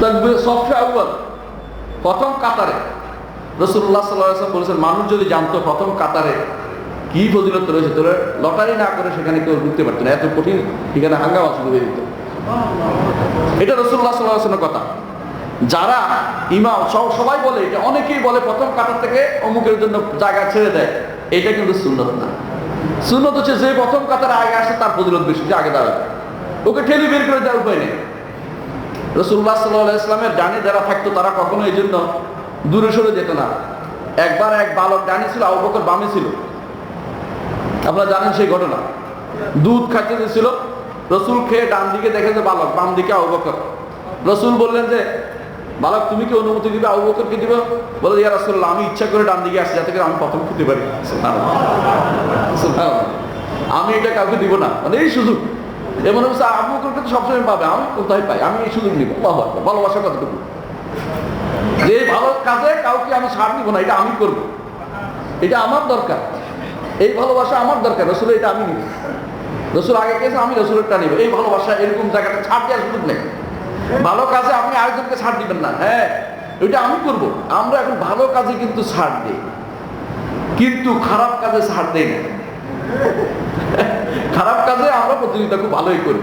তাকবীর সফে আউ্বাল প্রথম কাতারে। রসুল্লাহ সাল্লাম বলেছেন, মানুষ যদি জানতো প্রথম কাতারে কি ফজিলত রয়েছে তোরা লটারি না করে সেখানে কেউ ঢুকতে পারতো না, এত কঠিন এখানে হাঙ্গামা শুরু হয়ে দিত এটা রসুল্লাহ সাল্লামের কথা। যারা ইমাম, সব, সবাই বলে, এটা অনেকেই বলে প্রথম কাতার থেকে অমুকের জন্য জায়গা ছেড়ে দেয়। এটা কিন্তু সুন্নত না। সুন্নত হচ্ছে যে প্রথম কাতারে আগে আসে, তার ফজিলত বেশি, যে আগে দাঁড়াবে। ওকে ঠেলে বের করে দেওয়ার উপায় নেই। রসুল্লাহ সাল্লাহ ইসলামের ডানি যারা থাকতো তারা কখনো এই জন্য দূরে সরে যেত না। একবার এক বালক ডানি ছিল, আবু বকর বামে ছিল। আপনারা জানেন সেই ঘটনা। দুধ খাইতে দিয়েছিল, রসুল খেয়ে ডান দিকে দেখে যে বালক, বাম দিকে আবু বকর। রসুল বললেন যে, বালক, তুমি কি অনুমতি দিবে? আবু বকরকে দিবে? বলে, ইয়া রাসূলুল্লাহ, আমি ইচ্ছা করে ডান দিকে আসি যাতে করে আমি প্রথম খেতে পারি। আমি এটা কাউকে দিব না। মানে এই সুযোগ। এমন অবস্থা আবু বকরকে তো সবসময় পাবে। আমি কোথায় পাই? আমি এই সুযোগ নিব। ভালোবাসা কতটুকু যে ভালো কাজে কাউকে আমি ছাড় দিব না, এটা আমি করব। এটা আমার দরকার। এই ভালোবাসা আমার দরকার। রসুল এটা আমি নিব। রসুল আগে গেছে আমি রসুলেরটা নিব। এই ভালোবাসা এরকম জায়গাটা ছাড় দেওয়ার সুযোগ নেই। ভালো কাজে আপনি আরেকজনকে ছাড় দিবেন না। হ্যাঁ ওইটা আমি করব। আমরা এখন ভালো কাজে কিন্তু ছাড় দিই। কিন্তু খারাপ কাজে ছাড় দেই না। খারাপ কাজে প্রতিযোগিতা খুব ভালোই করি